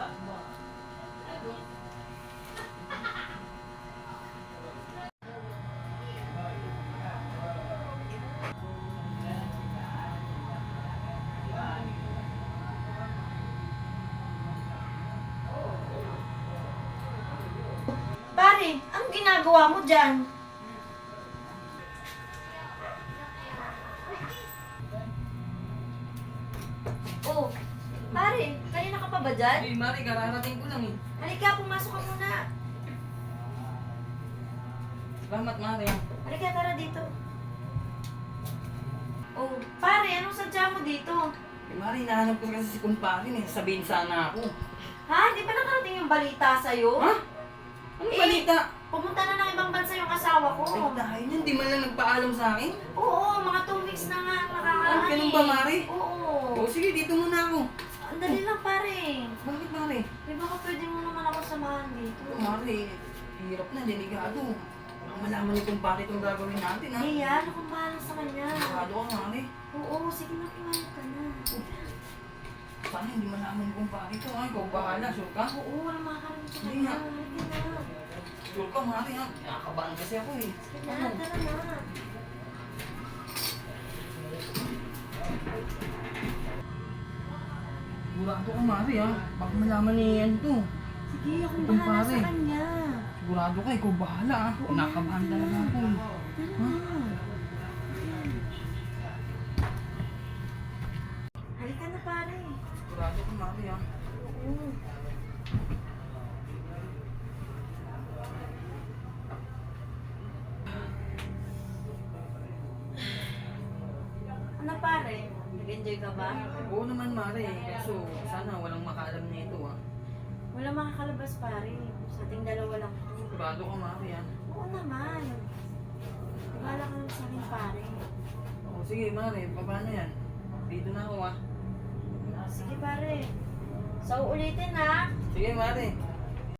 Pare, ang ginagawa mo dyan? Ka ba dyan? Hey, Mari, kararating ko lang eh. Halika, pumasok ka muna. Salamat, Mari. ah. Halika, tara dito. Oh, pare, anong sadya mo dito? Eh, Mari, nahanap ko kasi si kumparin eh. Sabihin sana ako. Ha? Di ba nakarating yung balita sa'yo? Ha? Ano Eh, balita? Pumunta na ng ibang bansa yung asawa ko. Ay, dahil yan, di man lang nagpaalam sa akin. Oo, mga two weeks na nga Ah, nakakaano ganun eh. ba, Mari? Oo. O sige, dito muna ako. Ang dali lang, pare. Bakit, Mari? Di ba ka pwede mo naman ako samahan dito? Oh, Mari, hirap na, delikado. Baka malaman ni kumpare itong gagawin natin, ha? Eh, yan. Akong bahala sa kanya. Delikado ka, Mari. Oo, sige na, kumain ka na. Sana hindi malaman ni kumpare ito, ha? Ikaw bahala, sure ka? Oo, walang makakarinig sa Hindi kanya. nga. Halika na. Sure ka, ha? Nakakabahan kasi ako, eh. Sige na, tara na. Sigurado ka, Mari, ha? Baka malaman ni yan to. Sige, akong Itong bahala pare. sa kanya. Sigurado ka, ikaw bahala, ha? Nakabahan talaga ako. Tara na. Halika na, pare. Sigurado ka, Mari, ha? Oo. Ano pare? Nag-enjoy ka ba? Oo naman, Mari. Kaso, sana walang makaalam na ito, ha? Wala makakalabas pare. Sa ating dalawa lang. Sigurado ka, Mari, ha? Oo naman. Wala ka naman sa akin pare. Oo, sige, Mari. Paano yan? Dito na ako, ha? Sige pare. So ulitin ha. Sige, Mari.